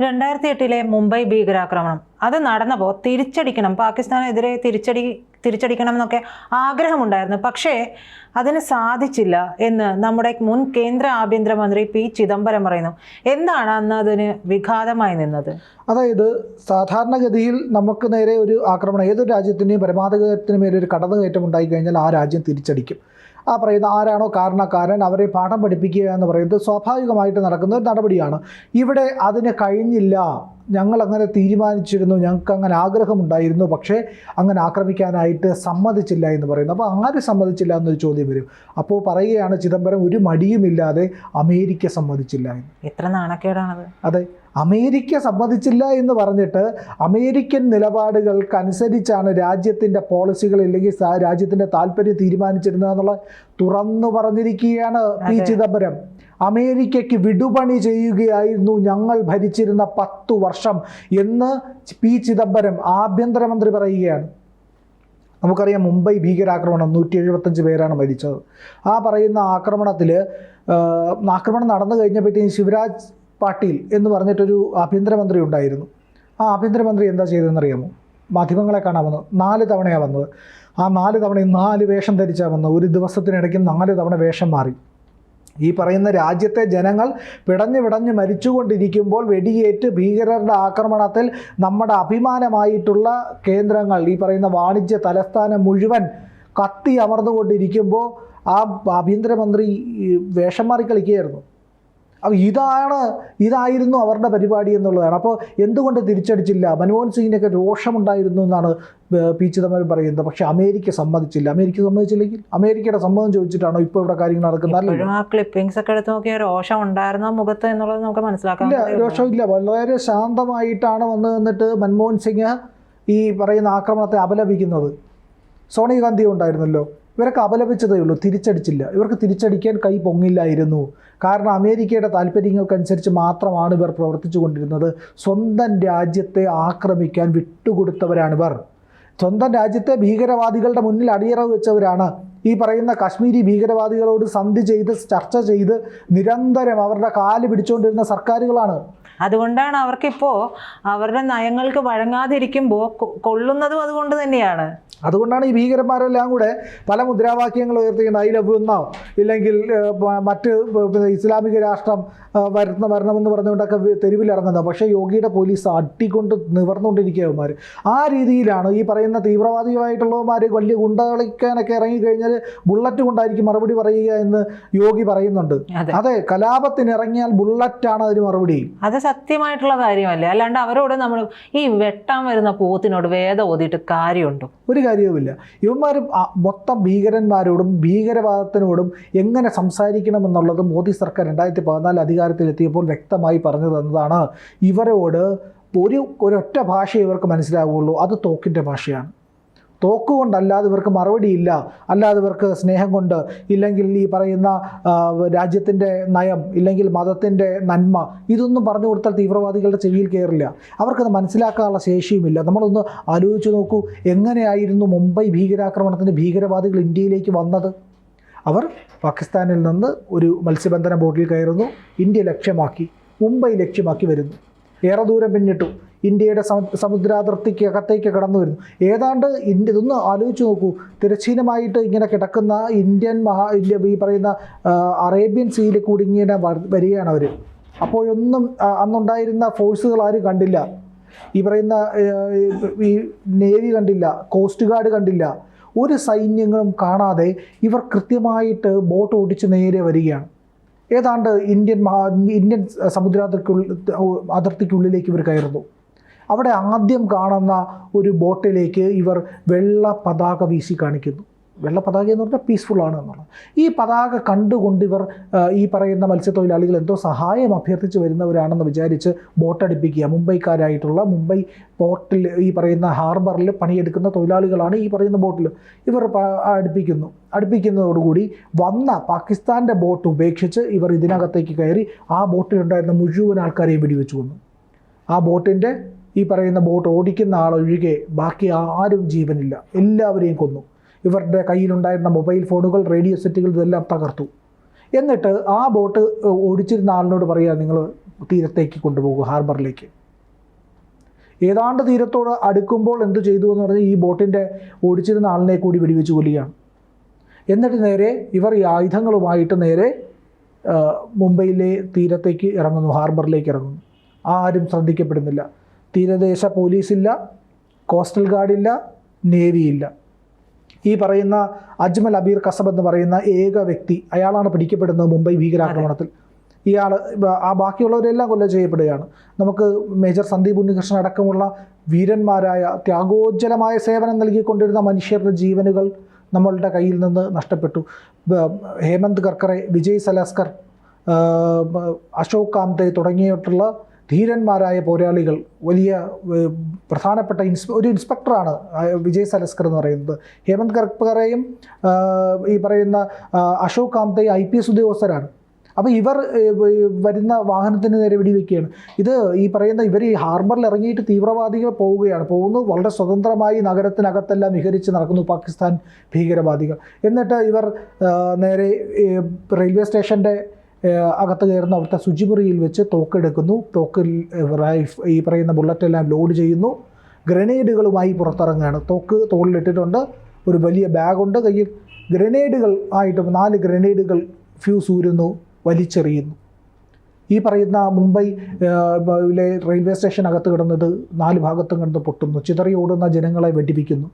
രണ്ടായിരത്തി എട്ടിലെ മുംബൈ ഭീകരാക്രമണം. അത് നടന്നപ്പോൾ തിരിച്ചടിക്കണം. പാകിസ്ഥാനെതിരെ തിരിച്ചടി തിരിച്ചടിക്കണം എന്നൊക്കെ ആഗ്രഹമുണ്ടായിരുന്നു. പക്ഷേ അതിന് സാധിച്ചില്ല എന്ന് നമ്മുടെ മുൻ കേന്ദ്ര ആഭ്യന്തരമന്ത്രി പി. ചിദംബരം പറയുന്നു. എന്താണ് അന്ന് അതിന് വിഘാതമായി നിന്നത്? അതായത് സാധാരണഗതിയിൽ നമുക്ക് നേരെ ഒരു ആക്രമണം ഏതൊരു രാജ്യത്തിന്റെയും പരമാധികാരത്തിന് മേലെ ഒരു കടന്നുകയറ്റം ഉണ്ടായി കഴിഞ്ഞാൽ ആ രാജ്യം തിരിച്ചടിക്കും. ആ പറയുന്ന ആരാണോ കാരണക്കാരൻ അവരെ പാഠം പഠിപ്പിക്കുക എന്ന് പറയുന്നത് സ്വാഭാവികമായിട്ട് നടക്കുന്ന ഒരു നടപടിയാണ്. ഇവിടെ അതിന് കഴിഞ്ഞില്ല. ഞങ്ങൾ അങ്ങനെ തീരുമാനിച്ചിരുന്നു. ഞങ്ങൾക്ക് അങ്ങനെ ആഗ്രഹമുണ്ടായിരുന്നു. പക്ഷേ അങ്ങനെ ആക്രമിക്കാനായിട്ട് സമ്മതിച്ചില്ല എന്ന് പറയുന്നു. അപ്പോൾ ആര് സമ്മതിച്ചില്ല എന്നൊരു ചോദ്യം വരും. അപ്പോൾ പറയുകയാണ് ചിദംബരം ഒരു മടിയുമില്ലാതെ അമേരിക്ക സമ്മതിച്ചില്ല എന്ന്. എത്ര നാണക്കേടാണത്. അതെ. അമേരിക്ക സമ്മതിച്ചില്ല എന്ന് പറഞ്ഞിട്ട് അമേരിക്കൻ നിലപാടുകൾക്കനുസരിച്ചാണ് രാജ്യത്തിന്റെ പോളിസികൾ ഇല്ലെങ്കിൽ രാജ്യത്തിന്റെ താല്പര്യം തീരുമാനിച്ചിരുന്നത് എന്നുള്ള തുറന്നു പറഞ്ഞിരിക്കുകയാണ് പി ചിദംബരം. അമേരിക്കയ്ക്ക് വിടുപണി ചെയ്യുകയായിരുന്നു ഞങ്ങൾ ഭരിച്ചിരുന്ന പത്തു വർഷം എന്ന് പി ചിദംബരം ആഭ്യന്തരമന്ത്രി പറയുകയാണ്. നമുക്കറിയാം മുംബൈ ഭീകരാക്രമണം നൂറ്റി എഴുപത്തഞ്ച് പേരാണ് മരിച്ചത്. ആ പറയുന്ന ആക്രമണത്തിൽ ആക്രമണം നടന്നു കഴിഞ്ഞപ്പോഴത്തേക്കും ശിവരാജ് പാട്ടീൽ എന്ന് പറഞ്ഞിട്ടൊരു ആഭ്യന്തരമന്ത്രി ഉണ്ടായിരുന്നു. ആ ആഭ്യന്തരമന്ത്രി എന്താ ചെയ്തതെന്നറിയാമോ? മാധ്യമങ്ങളെ കാണാൻ വന്നത് നാല് തവണയാണ് വന്നത്. ആ നാല് തവണയും നാല് വേഷം ധരിച്ചാണ് വന്നത്. ഒരു ദിവസത്തിനിടയ്ക്ക് നാല് തവണ വേഷം മാറി. ഈ പറയുന്ന രാജ്യത്തെ ജനങ്ങൾ പിടഞ്ഞു പിടഞ്ഞ് മരിച്ചുകൊണ്ടിരിക്കുമ്പോൾ വെടിയേറ്റ് ഭീകരരുടെ ആക്രമണത്തിൽ നമ്മുടെ അഭിമാനമായിട്ടുള്ള കേന്ദ്രങ്ങൾ ഈ പറയുന്ന വാണിജ്യ തലസ്ഥാനം മുഴുവൻ കത്തി അമർന്നുകൊണ്ടിരിക്കുമ്പോൾ ആ ആഭ്യന്തരമന്ത്രി വേഷം മാറി കളിക്കുകയായിരുന്നു. അപ്പോൾ ഇതാണ് ഇതായിരുന്നു അവരുടെ പരിപാടി എന്നുള്ളതാണ്. അപ്പോൾ എന്തുകൊണ്ട് തിരിച്ചടിച്ചില്ല? മൻമോഹൻ സിംഗിനൊക്കെ രോഷമുണ്ടായിരുന്നു എന്നാണ് പി ചിദംബരം പറയുന്നത്. പക്ഷെ അമേരിക്ക സമ്മതിച്ചില്ല. അമേരിക്ക സമ്മതിച്ചില്ലെങ്കിൽ അമേരിക്കയുടെ സമ്മതം ചോദിച്ചിട്ടാണോ ഇപ്പോൾ ഇവിടെ കാര്യങ്ങൾ നടക്കുന്നത്? ആ ക്ലിപ്പിംഗ്സ് ഒക്കെ എടുത്ത് നോക്കിയാൽ രോഷം ഉണ്ടായിരുന്നോ മുഖത്ത് എന്നുള്ളത് നമുക്ക് മനസ്സിലാക്കാം ഇല്ല രോഷമില്ല. വളരെ ശാന്തമായിട്ടാണ് വന്ന് നിന്നിട്ട് മൻമോഹൻ സിംഗ് ഈ പറയുന്ന ആക്രമണത്തെ അപലപിക്കുന്നത്. സോണിയാഗാന്ധി ഉണ്ടായിരുന്നല്ലോ. ഇവരൊക്കെ അപലപിച്ചതേ ഉള്ളൂ തിരിച്ചടിച്ചില്ല. ഇവർക്ക് തിരിച്ചടിക്കാൻ കൈ പൊങ്ങില്ലായിരുന്നു. കാരണം അമേരിക്കയുടെ താല്പര്യങ്ങൾക്കനുസരിച്ച് മാത്രമാണ് ഇവർ പ്രവർത്തിച്ചു കൊണ്ടിരുന്നത് സ്വന്തം രാജ്യത്തെ ആക്രമിക്കാൻ വിട്ടുകൊടുത്തവരാണിവർ സ്വന്തം രാജ്യത്തെ ഭീകരവാദികളുടെ മുന്നിൽ അടിയറ വെച്ചവരാണ്. ഈ പറയുന്ന കാശ്മീരി ഭീകരവാദികളോട് സന്ധി ചെയ്ത് ചർച്ച ചെയ്ത് നിരന്തരം അവരുടെ കാൽ പിടിച്ചുകൊണ്ടിരുന്ന സർക്കാരുകളാണ്. അതുകൊണ്ടാണ് അവർക്കിപ്പോ അവരുടെ നയങ്ങൾക്ക് വഴങ്ങാതിരിക്കുമ്പോൾ കൊള്ളുന്നതും അതുകൊണ്ട് തന്നെയാണ്. അതുകൊണ്ടാണ് ഈ ഭീകരന്മാരെല്ലാം കൂടെ പല മുദ്രാവാക്യങ്ങൾ ഉയർത്തിക്കുന്നത് ഐ ലവ് എന്നോ ഇല്ലെങ്കിൽ മറ്റ് ഇസ്ലാമിക രാഷ്ട്രം വരുന്ന വരണമെന്ന് പറഞ്ഞുകൊണ്ടൊക്കെ തെരുവിലിറങ്ങുന്നത്. പക്ഷേ യോഗിയുടെ പോലീസ് അട്ടിക്കൊണ്ട് നിവർന്നുകൊണ്ടിരിക്കുകയവന്മാർ ആ രീതിയിലാണ് ഈ പറയുന്ന തീവ്രവാദികളായിട്ടുള്ളവന്മാർ വലിയ ഗുണ്ടകളിക്കാനൊക്കെ ഇറങ്ങിക്കഴിഞ്ഞാൽ ബുള്ളറ്റ് കൊണ്ടായിരിക്കും മറുപടി പറയുക എന്ന് യോഗി പറയുന്നുണ്ട്. അതെ. കലാപത്തിനിറങ്ങിയാൽ കലാപത്തിന് ഇറങ്ങിയാൽ ബുള്ളറ്റാണ് അതിന് മറുപടി. അത് സത്യമായിട്ടുള്ള കാര്യമല്ലേ? അല്ലാണ്ട് അവരോട് നമ്മൾ ഈ വെട്ടാൻ വരുന്ന പോത്തിനോട് വേദ ഓതിയിട്ട് കാര്യമുണ്ടോ? ഒരു കാര്യവുമില്ല. ഇവന്മാർ മൊത്തം ഭീകരന്മാരോടും ഭീകരവാദത്തിനോടും എങ്ങനെ സംസാരിക്കണമെന്നുള്ളത് മോദി സർക്കാർ രണ്ടായിരത്തി പതിനാല് അധികാരത്തിലെത്തിയപ്പോൾ വ്യക്തമായി പറഞ്ഞു തന്നതാണ്. ഇവരോട് ഒരു ഒരൊറ്റ ഭാഷ ഇവർക്ക് മനസ്സിലാവുകയുള്ളൂ അത് തോക്കിന്റെ ഭാഷയാണ്. തോക്ക് അല്ലാതെ ഇവർക്ക് മറുപടിയില്ല. അല്ലാതെ ഇവർക്ക് സ്നേഹം കൊണ്ട് ഇല്ലെങ്കിൽ ഈ പറയുന്ന രാജ്യത്തിന്റെ നയം ഇല്ലെങ്കിൽ മതത്തിന്റെ നന്മ ഇതൊന്നും പറഞ്ഞു കൊടുത്താൽ തീവ്രവാദികളുടെ ചെവിയിൽ കയറില്ല. അവർക്കത് മനസ്സിലാക്കാനുള്ള ശേഷിയുമില്ല. നമ്മളൊന്ന് ആലോചിച്ച് നോക്കൂ എങ്ങനെയായിരുന്നു മുംബൈ ഭീകരാക്രമണത്തിന് ഭീകരവാദികൾ ഇന്ത്യയിലേക്ക് വന്നത്? അവർ പാകിസ്ഥാനിൽ നിന്ന് ഒരു മത്സ്യബന്ധന ബോട്ടിൽ കയറുന്നു ഇന്ത്യ ലക്ഷ്യമാക്കി മുംബൈ ലക്ഷ്യമാക്കി വരുന്നു. ഏറെ ദൂരം പിന്നിട്ടു. ഇന്ത്യയുടെ സമു- സമുദ്രാതിർത്തിക്ക് അകത്തേക്ക് കടന്നു വരുന്നു. ഏതാണ്ട് ഇന്ത്യ ഇതൊന്ന് ആലോചിച്ച് നോക്കൂ. തിരശ്ചീനമായിട്ട് ഇങ്ങനെ കിടക്കുന്ന ഇന്ത്യൻ മഹാ ഇന്ത്യ ഈ പറയുന്ന അറേബ്യൻ സീയിൽ കൂടി ഇങ്ങനെ വരികയാണ് അവർ അപ്പോഴൊന്നും അന്നുണ്ടായിരുന്ന ഫോഴ്സുകൾ ആരും കണ്ടില്ല. ഈ പറയുന്ന ഈ നേവി കണ്ടില്ല കോസ്റ്റ് ഗാർഡ് കണ്ടില്ല. ഒരു സൈന്യങ്ങളും കാണാതെ ഇവർ കൃത്യമായിട്ട് ബോട്ട് ഓടിച്ച് നേരെ വരികയാണ്. ഏതാണ്ട് ഇന്ത്യൻ മഹാ ഇന്ത്യൻ സമുദ്രാതിർക്കുള്ളിൽ അതിർത്തിക്കുള്ളിലേക്ക് ഇവർ കയറുന്നു. അവിടെ ആദ്യം കാണുന്ന ഒരു ബോട്ടിലേക്ക് ഇവർ വെള്ള പതാക വീശി കാണിക്കുന്നു. വെള്ള പതാക എന്ന് പറഞ്ഞാൽ പീസ്ഫുൾ ആണ് എന്നുള്ളത്. ഈ പതാക കണ്ടുകൊണ്ട് ഇവർ ഈ പറയുന്ന മത്സ്യത്തൊഴിലാളികൾ എന്തോ സഹായം അഭ്യർത്ഥിച്ച് വരുന്നവരാണെന്ന് വിചാരിച്ച് ബോട്ടടിപ്പിക്കുക. മുംബൈക്കാരായിട്ടുള്ള മുംബൈ പോർട്ടിൽ ഈ പറയുന്ന ഹാർബറിൽ പണിയെടുക്കുന്ന തൊഴിലാളികളാണ് ഈ പറയുന്ന ബോട്ടിൽ ഇവർ അടുപ്പിക്കുന്നു. അടുപ്പിക്കുന്നതോടുകൂടി വന്ന പാകിസ്ഥാന്റെ ബോട്ട് ഉപേക്ഷിച്ച് ഇവർ ഇതിനകത്തേക്ക് കയറി ആ ബോട്ടിലുണ്ടായിരുന്ന മുഴുവൻ ആൾക്കാരെയും വെടിവെച്ചു കൊന്നു. ആ ബോട്ടിന്റെ ഈ പറയുന്ന ബോട്ട് ഓടിക്കുന്ന ആളൊഴികെ ബാക്കി ആരും ജീവനില്ല. എല്ലാവരെയും കൊന്നു. ഇവരുടെ കയ്യിലുണ്ടായിരുന്ന മൊബൈൽ ഫോണുകൾ റേഡിയോ സെറ്റുകൾ ഇതെല്ലാം തകർത്തു. എന്നിട്ട് ആ ബോട്ട് ഓടിച്ചിരുന്ന ആളിനോട് പറയുക നിങ്ങൾ തീരത്തേക്ക് കൊണ്ടുപോകും ഹാർബറിലേക്ക്. ഏതാണ്ട് തീരത്തോട് അടുക്കുമ്പോൾ എന്ത് ചെയ്തു എന്ന് പറഞ്ഞാൽ ഈ ബോട്ടിന്റെ ഓടിച്ചിരുന്ന ആളിനെ കൂടി വെടിവെച്ച് കൊല്ലുകയാണ്. എന്നിട്ട് നേരെ ഇവർ ഈ ആയുധങ്ങളുമായിട്ട് നേരെ മുംബൈയിലെ തീരത്തേക്ക് ഇറങ്ങുന്നു ഹാർബറിലേക്ക് ഇറങ്ങുന്നു. ആരും ശ്രദ്ധിക്കപ്പെടുന്നില്ല. തീരദേശ പോലീസില്ല കോസ്റ്റൽ ഗാർഡില്ല നേവിയില്ല. ഈ പറയുന്ന അജ്മൽ അബീർ കസബ് എന്ന് പറയുന്ന ഏക വ്യക്തി അയാളാണ് പിടിക്കപ്പെടുന്നത് മുംബൈ ഭീകരാക്രമണത്തിൽ. ഇയാൾ ആ ബാക്കിയുള്ളവരെല്ലാം കൊല്ലം ചെയ്യപ്പെടുകയാണ്. നമുക്ക് മേജർ സന്ദീപ് ഉണ്ണികൃഷ്ണൻ അടക്കമുള്ള വീരന്മാരായ ത്യാഗോജ്ജലമായ സേവനം നൽകിക്കൊണ്ടിരുന്ന മനുഷ്യരുടെ ജീവനുകൾ നമ്മളുടെ കയ്യിൽ നിന്ന് നഷ്ടപ്പെട്ടു. ഹേമന്ത് കർക്കറെ വിജയ് സലാസ്കർ അശോക് കാംതെ തുടങ്ങിയിട്ടുള്ള ധീരന്മാരായ പോരാളികൾ വലിയ പ്രധാനപ്പെട്ട ഇൻസ് ഒരു ഇൻസ്പെക്ടറാണ് വിജയ് സലസ്കർ എന്ന് പറയുന്നത്. ഹേമന്ത് കർക്കറെയും ഈ പറയുന്ന അശോക് കാന്തയും ഐ പി എസ് ഉദ്യോഗസ്ഥരാണ്. അപ്പോൾ ഇവർ വരുന്ന വാഹനത്തിന് നേരെ വെടിവെക്കുകയാണ്. ഇത് ഈ പറയുന്ന ഇവർ ഈ ഹാർബറിൽ ഇറങ്ങിയിട്ട് തീവ്രവാദികൾ പോവുകയാണ്. പോകുന്നു വളരെ സ്വതന്ത്രമായി നഗരത്തിനകത്തെല്ലാം വിഹരിച്ച് നടക്കുന്നു പാകിസ്ഥാൻ ഭീകരവാദികൾ. എന്നിട്ട് ഇവർ നേരെ റെയിൽവേ സ്റ്റേഷന്റെ അകത്ത് കയറുന്ന അവിടുത്തെ ശുചിമുറിയിൽ വെച്ച് തോക്കെടുക്കുന്നു. തോക്കിൽ റൈഫ് ഈ പറയുന്ന ബുള്ളറ്റെല്ലാം ലോഡ് ചെയ്യുന്നു. ഗ്രനേഡുകളുമായി പുറത്തിറങ്ങുകയാണ്. തോക്ക് തോളിലിട്ടിട്ടുണ്ട്. ഒരു വലിയ ബാഗുണ്ട്. കയ്യിൽ ഗ്രനേഡുകൾ ആയിട്ട് നാല് ഗ്രനേഡുകൾ ഫ്യൂസ് ഊരുന്നു വലിച്ചെറിയുന്നു. ഈ പറയുന്ന മുംബൈ റെയിൽവേ സ്റ്റേഷനകത്ത് കിടന്നത് നാല് ഭാഗത്തും കിടന്ന് പൊട്ടുന്നു. ചിതറി ഓടുന്ന ജനങ്ങളെ വെടിപ്പിക്കുന്നു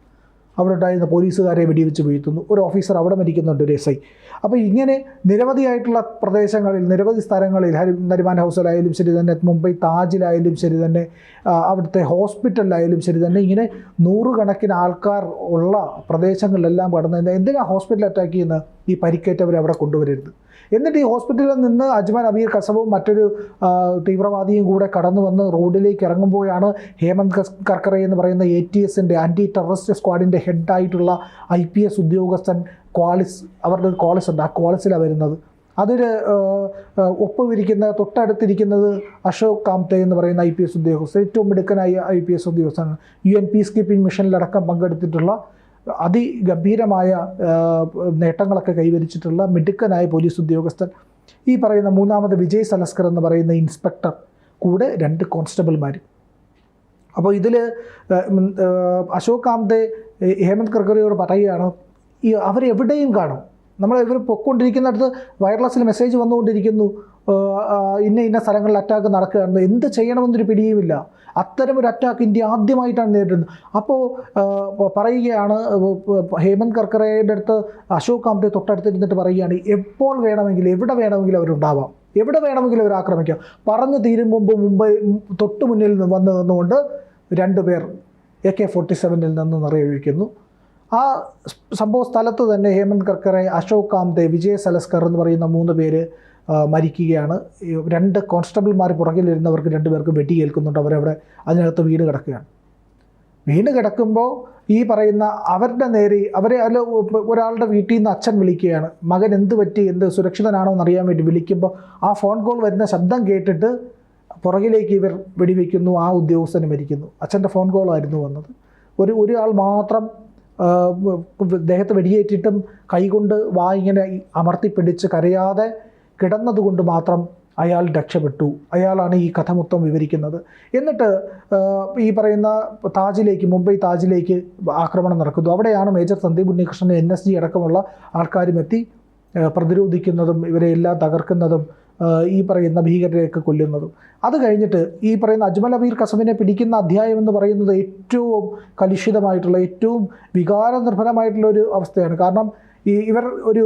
അവിടെ ഉണ്ടായിരുന്ന പോലീസുകാരെ വെടിവെച്ച് വീഴ്ത്തുന്നു. ഒരു ഓഫീസർ അവിടെ മരിക്കുന്നുണ്ട് ഒരു എസ് ഐ അപ്പോൾ ഇങ്ങനെ നിരവധിയായിട്ടുള്ള പ്രദേശങ്ങളിൽ നിരവധി സ്ഥലങ്ങളിൽ ഹരി നരിമാൻ ഹൗസിലായാലും ശരി തന്നെ മുംബൈ താജിലായാലും ശരി തന്നെ അവിടുത്തെ ഹോസ്പിറ്റലിലായാലും ശരി തന്നെ ഇങ്ങനെ നൂറുകണക്കിന് ആൾക്കാർ ഉള്ള പ്രദേശങ്ങളിലെല്ലാം കടന്ന് എന്തിനാണ് ഹോസ്പിറ്റൽ അറ്റാക്ക് ചെയ്യുന്ന ഈ പരിക്കേറ്റവരെ അവിടെ കൊണ്ടുവരരുത്. എന്നിട്ട് ഈ ഹോസ്പിറ്റലിൽ നിന്ന് അജ്മാൻ അബീർ കസബും മറ്റൊരു തീവ്രവാദിയും കൂടെ കടന്നു വന്ന് റോഡിലേക്ക് ഇറങ്ങുമ്പോഴാണ് ഹേമന്ത് കർക്കറെ എന്ന് പറയുന്ന എ ടി എസിന്റെ ആന്റി ടെററിസ്റ്റ് സ്ക്വാഡിന്റെ ഹെഡായിട്ടുള്ള ഐ പി എസ് ഉദ്യോഗസ്ഥൻ ക്വാളിസ് അവരുടെ ഒരു കോളേജ് ഉണ്ട്. ആ കോളേജിലാണ് വരുന്നത്. അതിൽ ഒപ്പുവിരിക്കുന്ന തൊട്ടടുത്തിരിക്കുന്നത് അശോക് കാംതെ എന്ന് പറയുന്ന ഐ പി എസ് ഉദ്യോഗസ്ഥൻ ഏറ്റവും മിടുക്കനായ ഐ പി എസ് ഉദ്യോഗസ്ഥനാണ്. യു എൻ പീസ് കീപ്പിംഗ് മിഷനിലടക്കം പങ്കെടുത്തിട്ടുള്ള അതിഗംഭീരമായ നേട്ടങ്ങളൊക്കെ കൈവരിച്ചിട്ടുള്ള മിടുക്കനായ പോലീസ് ഉദ്യോഗസ്ഥൻ ഈ പറയുന്ന മൂന്നാമത് വിജയ് സലസ്കർ എന്ന് പറയുന്ന ഇൻസ്പെക്ടർ കൂടെ രണ്ട് കോൺസ്റ്റബിൾമാർ അപ്പോൾ ഇതിൽ അശോക് കാന്തെ ഹേമന്ത് കർക്കറിയോട് പറയുകയാണ് ഈ അവരെവിടെയും കാണും. നമ്മൾ ഇവർ പൊക്കൊണ്ടിരിക്കുന്നിടത്ത് വയർലെസ്സിൽ മെസ്സേജ് വന്നുകൊണ്ടിരിക്കുന്നു ഇന്ന ഇന്ന സ്ഥലങ്ങളിൽ അറ്റാക്ക് നടക്കുകയാണ് എന്ത് ചെയ്യണമെന്നൊരു പിടിയുമില്ല. അത്തരം ഒരു അറ്റാക്ക് ഇന്ത്യ ആദ്യമായിട്ടാണ് നേരിടുന്നത്. അപ്പോൾ പറയുകയാണ് ഹേമന്ത് കർക്കറയുടെ അടുത്ത് അശോക് കാംതെ തൊട്ടടുത്തിരുന്നിട്ട് പറയുകയാണ് എപ്പോൾ വേണമെങ്കിലും എവിടെ വേണമെങ്കിലും അവരുണ്ടാവാം. എവിടെ വേണമെങ്കിലും അവർ ആക്രമിക്കാം. പറഞ്ഞു തീരും മുമ്പ് മുംബൈ തൊട്ട് മുന്നിൽ നിന്ന് വന്നു നിന്നുകൊണ്ട് രണ്ടുപേർ എ കെ ഫോർട്ടി സെവനിൽ നിന്ന് നിറയൊഴിക്കുന്നു ആ സംഭവ സ്ഥലത്ത് തന്നെ ഹേമന്ത് കർക്കറെ അശോക് കാംതെ വിജയ് സലസ്കർ എന്ന് പറയുന്ന മൂന്ന് പേര് മരിക്കുകയാണ്. രണ്ട് കോൺസ്റ്റബിൾമാർ പുറകിലിരുന്നവർക്ക് രണ്ടുപേർക്ക് വെടിയേൽക്കുന്നുണ്ട് അവരവിടെ അതിനകത്ത് വീണ് കിടക്കുകയാണ്. വീണ് കിടക്കുമ്പോൾ ഈ പറയുന്ന അവരുടെ നേരെ അവരെ അല്ല ഒരാളുടെ വീട്ടിൽ നിന്ന് അച്ഛൻ വിളിക്കുകയാണ്. മകൻ എന്ത് പറ്റി? എന്ത് സുരക്ഷിതനാണോ എന്നറിയാൻ വേണ്ടി വിളിക്കുമ്പോൾ ആ ഫോൺ കോൾ വരുന്ന ശബ്ദം കേട്ടിട്ട് പുറകിലേക്ക് ഇവർ വെടിവെക്കുന്നു. ആ ഉദ്യോഗസ്ഥന് മരിക്കുന്നു. അച്ഛന്റെ ഫോൺ കോളായിരുന്നു വന്നത്. ഒരു ഒരാൾ മാത്രം ദേഹത്ത് വെടിയേറ്റിട്ടും കൈകൊണ്ട് വാ ഇങ്ങനെ അമർത്തിപ്പിടിച്ച് കരയാതെ കിടന്നതുകൊണ്ട് മാത്രം അയാൾ രക്ഷപ്പെട്ടു. അയാളാണ് ഈ കഥ മൊത്തം വിവരിക്കുന്നത്. എന്നിട്ട് ഈ പറയുന്ന താജിലേക്ക് മുംബൈ താജിലേക്ക് ആക്രമണം നടക്കുന്നു. അവിടെയാണ് major Sandeep Unnikrishnan N S G അടക്കമുള്ള ആൾക്കാരും എത്തി പ്രതിരോധിക്കുന്നതും ഇവരെ എല്ലാം തകർക്കുന്നതും ഈ പറയുന്ന ഭീകരരെയൊക്കെ കൊല്ലുന്നതും. അത് കഴിഞ്ഞിട്ട് ഈ പറയുന്ന അജ്മൽ അബീർ കസമിനെ പിടിക്കുന്ന അധ്യായം എന്ന് പറയുന്നത് ഏറ്റവും കലുഷിതമായിട്ടുള്ള ഏറ്റവും വികാരനിർഭരമായിട്ടുള്ള ഒരു അവസ്ഥയാണ്. കാരണം ഈ ഇവർ ഒരു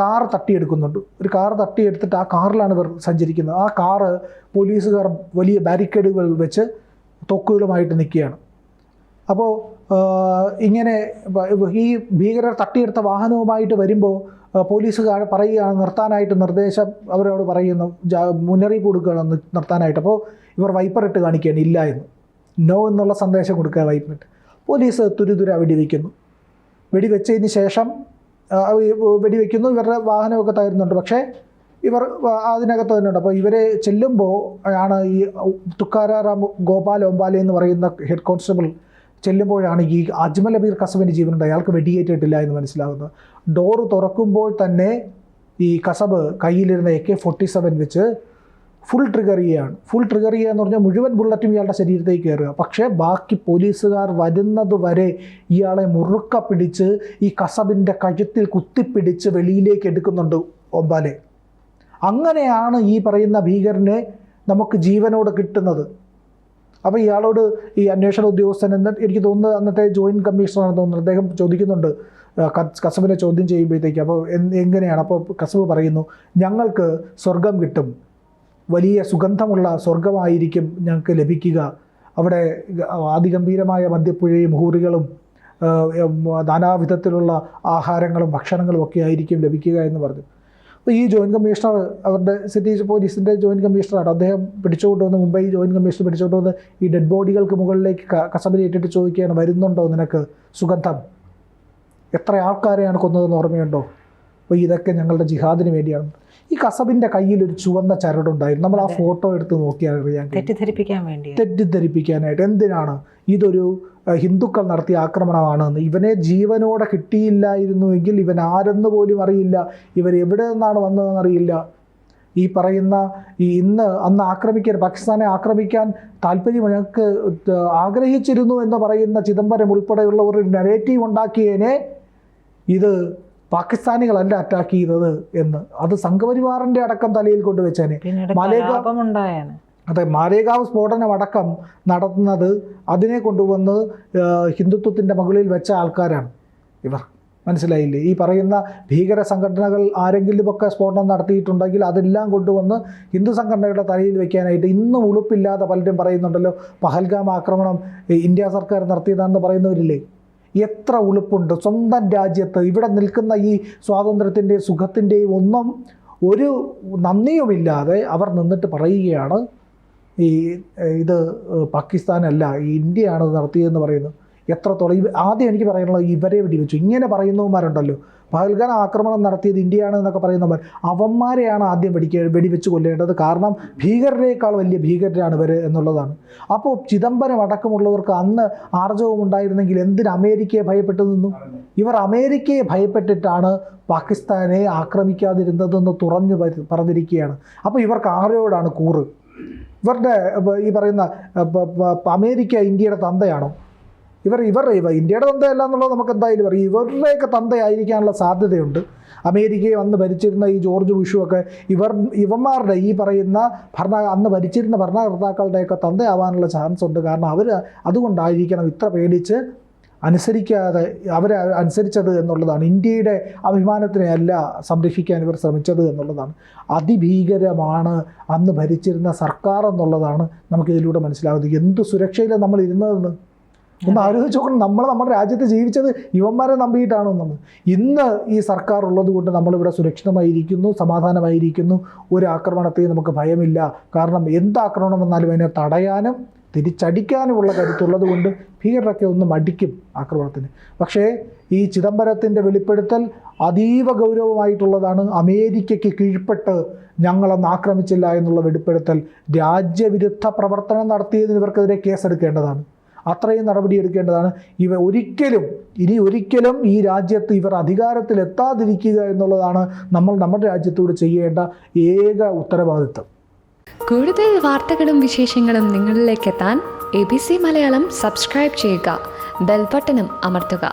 കാർ തട്ടിയെടുക്കുന്നുണ്ട്. ഒരു കാർ തട്ടിയെടുത്തിട്ട് ആ കാറിലാണ് ഇവർ സഞ്ചരിക്കുന്നത്. ആ കാറ് പോലീസുകാർ വലിയ ബാരിക്കേഡുകൾ വെച്ച് തൊക്കുകളുമായിട്ട് നിൽക്കുകയാണ്. അപ്പോൾ ഇങ്ങനെ ഈ ഭീകരർ തട്ടിയെടുത്ത വാഹനവുമായിട്ട് വരുമ്പോൾ പോലീസുകാർ പറയുകയാണ് നിർത്താനായിട്ട് നിർദ്ദേശം അവരോട് പറയുന്നു. മുന്നറിയിപ്പ് കൊടുക്കുകയാണ് നിർത്താനായിട്ട്. അപ്പോൾ ഇവർ വൈപ്പർ ഇട്ട് കാണിക്കുകയാണ് ഇല്ല എന്ന്. നോ എന്നുള്ള സന്ദേശം കൊടുക്കുക വൈപ്പറിട്ട് പോലീസ് തുരുതുര വെടിവെക്കുന്നു. വെടിവെച്ചതിന് ശേഷം വെടിവെക്കുന്നു ഇവരുടെ വാഹനമൊക്കെ തകരുന്നുണ്ട്. പക്ഷേ ഇവർ അതിനകത്ത് തന്നെ ഉണ്ട് അപ്പോൾ ഇവരെ ചെല്ലുമ്പോൾ ആണ് ഈ തുക്കാരാറാം ഗോപാൽ ഒമ്പാലെ എന്ന് പറയുന്ന ഹെഡ് കോൺസ്റ്റബിൾ ചെല്ലുമ്പോഴാണ് ഈ അജ്മൽ അബീർ കസബിന്റെ ജീവനുണ്ട്. അയാൾക്ക് വെടിയേറ്റിട്ടില്ല എന്ന് മനസ്സിലാകുന്നത് ഡോറ് തുറക്കുമ്പോൾ തന്നെ ഈ കസബ് കയ്യിലിരുന്ന എ കെ ഫോർട്ടി സെവൻ വെച്ച് ഫുൾ ട്രിഗർ ചെയ്യുകയാണ് ഫുൾ ട്രിഗർ ചെയ്യുക എന്ന് പറഞ്ഞാൽ മുഴുവൻ ബുള്ളറ്റും ഇയാളുടെ ശരീരത്തേക്ക് കയറുക. പക്ഷേ ബാക്കി പോലീസുകാർ വരുന്നത് വരെ ഇയാളെ മുറുക്ക പിടിച്ച് ഈ കസബിന്റെ കഴുത്തിൽ കുത്തിപ്പിടിച്ച് വെളിയിലേക്ക് എടുക്കുന്നുണ്ട് ഒമ്പാലെ. അങ്ങനെയാണ് ഈ പറയുന്ന ഭീകരനെ നമുക്ക് ജീവനോട് കിട്ടുന്നത്. അപ്പോൾ ഇയാളോട് ഈ അന്വേഷണ ഉദ്യോഗസ്ഥൻ എന്ന് എനിക്ക് തോന്നുന്നത് അന്നത്തെ ജോയിന്റ് കമ്മീഷണറാണെന്ന് തോന്നുന്നു. അദ്ദേഹം ചോദിക്കുന്നുണ്ട് കസബിനെ ചോദ്യം ചെയ്യുമ്പോഴത്തേക്ക്. അപ്പോൾ എങ്ങനെയാണ്? അപ്പോൾ കസബ് പറയുന്നു ഞങ്ങൾക്ക് സ്വർഗം കിട്ടും. വലിയ സുഗന്ധമുള്ള സ്വർഗമായിരിക്കും ഞങ്ങൾക്ക് ലഭിക്കുക. അവിടെ അതിഗംഭീരമായ മദ്യപ്പുഴയും ഹൂറികളും നാനാവിധത്തിലുള്ള ആഹാരങ്ങളും ഭക്ഷണങ്ങളും ഒക്കെ ആയിരിക്കും ലഭിക്കുക എന്ന് പറഞ്ഞു. അപ്പോൾ ഈ ജോയിന്റ് കമ്മീഷണർ അവരുടെ സിറ്റി പോലീസിന്റെ ജോയിന്റ് കമ്മീഷണറാണ്. അദ്ദേഹം പിടിച്ചുകൊണ്ട് വന്ന് മുംബൈ ജോയിന്റ് കമ്മീഷണർ പിടിച്ചുകൊണ്ട് വന്ന് ഈ ഡെഡ് ബോഡികൾക്ക് മുകളിലേക്ക് ഇട്ടിട്ട് ചോദിക്കുകയാണ് വരുന്നുണ്ടോ നിനക്ക് സുഗന്ധം? എത്ര ആൾക്കാരെയാണ് കൊന്നതെന്ന് ഓർമ്മയുണ്ടോ? അപ്പോൾ ഇതൊക്കെ ഞങ്ങളുടെ ജിഹാദിന് വേണ്ടിയാണ്. ഈ കസബിന്റെ കയ്യിൽ ഒരു ചുവന്ന ചരടുണ്ടായിരുന്നു. നമ്മൾ ആ ഫോട്ടോ എടുത്ത് നോക്കിയാൽ അറിയാൻ. തെറ്റിദ്ധരിപ്പിക്കാൻ വേണ്ടി തെറ്റിദ്ധരിപ്പിക്കാനായിട്ട് എന്തിനാണ് ഇതൊരു ഹിന്ദുക്കൾ നടത്തിയ ആക്രമണമാണ് ഇവനെ ജീവനോടെ കിട്ടിയില്ലായിരുന്നുവെങ്കിൽ ഇവൻ ആരെന്ന് പോലും അറിയില്ല. ഇവൻ എവിടെ നിന്നാണ് വന്നതെന്ന് അറിയില്ല. ഈ പറയുന്ന ഈ ഇന്ന് അന്ന് ആക്രമിക്കാൻ പാകിസ്ഥാനെ ആക്രമിക്കാൻ താല്പര്യം ഞങ്ങൾക്ക് ആഗ്രഹിച്ചിരുന്നു എന്ന് പറയുന്ന ചിദംബരം ഉൾപ്പെടെയുള്ള ഒരു നെറേറ്റീവ് ഉണ്ടാക്കിയതിനെ ഇത് പാകിസ്ഥാനികളല്ല അറ്റാക്ക് ചെയ്തത് എന്ന്. അത് സംഘപരിവാറിന്റെ അടക്കം തലയിൽ കൊണ്ടുവച്ചേനെ. അതെ മാലേഗാവ് സ്ഫോടനം സ്ഫോടനമടക്കം നടത്തുന്നത് അതിനെ കൊണ്ടുവന്ന് ഹിന്ദുത്വത്തിന്റെ ഹിന്ദുത്വത്തിന്റെ മുകളിൽ വെച്ച ആൾക്കാരാണ് ഇവർ. മനസ്സിലായില്ലേ? ഈ പറയുന്ന ഭീകര സംഘടനകൾ ആരെങ്കിലും ആരെങ്കിലുമൊക്കെ സ്ഫോടനം നടത്തിയിട്ടുണ്ടെങ്കിൽ അതെല്ലാം കൊണ്ടുവന്ന് ഹിന്ദു സംഘടനകളുടെ തലയിൽ വെക്കാനായിട്ട് ഇന്നും ഉളുപ്പില്ലാതെ പലരും പറയുന്നുണ്ടല്ലോ പഹൽഗാം ആക്രമണം ഇന്ത്യ സർക്കാർ നടത്തിയതാണെന്ന് പറയുന്നവരില്ലേ? എത്ര ഉളുപ്പുണ്ട്. സ്വന്തം രാജ്യത്ത് ഇവിടെ നിൽക്കുന്ന ഈ സ്വാതന്ത്ര്യത്തിന്റെയും സുഖത്തിന്റെയും ഒന്നും ഒരു നന്ദിയുമില്ലാതെ അവർ നിന്നിട്ട് പറയുകയാണ്. ഈ ഇത് പാകിസ്ഥാനല്ല ഈ ഇന്ത്യയാണ് നടത്തിയതെന്ന് പറയുന്നു എത്രത്തോളം ആദ്യം എനിക്ക് പറയാനുള്ളത് ഇവരെ വെടിവെച്ചു. ഇങ്ങനെ പറയുന്നവന്മാരുണ്ടല്ലോ. പഹൽഗാൻ ആക്രമണം നടത്തിയത് ഇന്ത്യയാണ് എന്നൊക്കെ പറയുന്നവർ അവന്മാരെയാണ് ആദ്യം വെടിക്ക വെടിവെച്ച് കൊല്ലേണ്ടത്. കാരണം ഭീകരരേക്കാൾ വലിയ ഭീകരരാണ് ഇവർ എന്നുള്ളതാണ്. അപ്പോൾ ചിദംബരം അടക്കമുള്ളവർക്ക് അന്ന് ആർജവം ഉണ്ടായിരുന്നെങ്കിൽ എന്തിന് അമേരിക്കയെ ഭയപ്പെട്ടു നിന്നു? ഇവർ അമേരിക്കയെ ഭയപ്പെട്ടിട്ടാണ് പാകിസ്ഥാനെ ആക്രമിക്കാതിരുന്നതെന്ന് തുറഞ്ഞു പറഞ്ഞിരിക്കുകയാണ്. അപ്പോൾ ഇവർക്ക് ആരോടാണ് കൂറ്? ഇവരുടെ ഈ പറയുന്ന അമേരിക്ക ഇന്ത്യയുടെ തന്തയാണോ? ഇവർ ഇവർ ഇവ ഇന്ത്യയുടെ തന്തയല്ല എന്നുള്ളത് നമുക്ക് എന്തായാലും അറിയാം. ഇവരുടെയൊക്കെ തന്തയായിരിക്കാനുള്ള സാധ്യതയുണ്ട്. അമേരിക്കയെ വന്ന് ഭരിച്ചിരുന്ന ഈ ജോർജ് ബുഷുമൊക്കെ ഇവർ ഇവന്മാരുടെ ഈ പറയുന്ന ഭരണ അന്ന് ഭരിച്ചിരുന്ന ഭരണകർത്താക്കളുടെയൊക്കെ തന്തയാവാനുള്ള ചാൻസ് ഉണ്ട്. കാരണം അവർ അതുകൊണ്ടായിരിക്കണം ഇത്ര പേടിച്ച് അനുസരിക്കാതെ അവരെ അനുസരിച്ചത് എന്നുള്ളതാണ്. ഇന്ത്യയുടെ അഭിമാനത്തിനെ അല്ല സംരക്ഷിക്കാൻ ഇവർ ശ്രമിച്ചത് എന്നുള്ളതാണ്. അതിഭീകരമാണ് അന്ന് ഭരിച്ചിരുന്ന സർക്കാർ എന്നുള്ളതാണ് നമുക്കിതിലൂടെ മനസ്സിലാകുന്നത് എന്ത് സുരക്ഷയിലാണ് നമ്മൾ ഇരുന്നതെന്ന്? ഒന്ന് ആലോചിച്ച് നോക്കണം നമ്മൾ നമ്മുടെ രാജ്യത്ത് ജീവിച്ചത് യുവന്മാരെ നമ്പിയിട്ടാണോ നമ്മൾ ഇന്ന് ഈ സർക്കാർ ഉള്ളത് കൊണ്ട് നമ്മളിവിടെ സുരക്ഷിതമായിരിക്കുന്നു സമാധാനമായിരിക്കുന്നു ഒരു ആക്രമണത്തെയും നമുക്ക് ഭയമില്ല. കാരണം എന്ത് ആക്രമണം വന്നാലും അതിനെ തടയാനും തിരിച്ചടിക്കാനുമുള്ള കരുത്തുള്ളത് കൊണ്ട് ഭീകരരൊക്കെ ഒന്ന് മടിക്കും ആക്രമണത്തിന്. പക്ഷേ ഈ ചിദംബരത്തിന്റെ വെളിപ്പെടുത്തൽ അതീവ ഗൗരവമായിട്ടുള്ളതാണ്. അമേരിക്കയ്ക്ക് കീഴ്പ്പെട്ട് ഞങ്ങളൊന്ന് ആക്രമിച്ചില്ല എന്നുള്ള വെളിപ്പെടുത്തൽ രാജ്യവിരുദ്ധ പ്രവർത്തനം നടത്തിയതിന് ഇവർക്കെതിരെ കേസെടുക്കേണ്ടതാണ്. അത്രയും നടപടി എടുക്കേണ്ടതാണ്. ഇവ ഒരിക്കലും ഇനി ഒരിക്കലും ഈ രാജ്യത്ത് ഇവർ അധികാരത്തിൽ എത്താതിരിക്കുക എന്നുള്ളതാണ് നമ്മൾ നമ്മുടെ രാജ്യത്തോട് ചെയ്യേണ്ട ഏക ഉത്തരവാദിത്വം കൂടുതൽ വാർത്തകളും വിശേഷങ്ങളും നിങ്ങളിലേക്ക് എത്താൻ A B C Malayalam subscribe ചെയ്യുക. ബെൽബട്ടനും അമർത്തുക.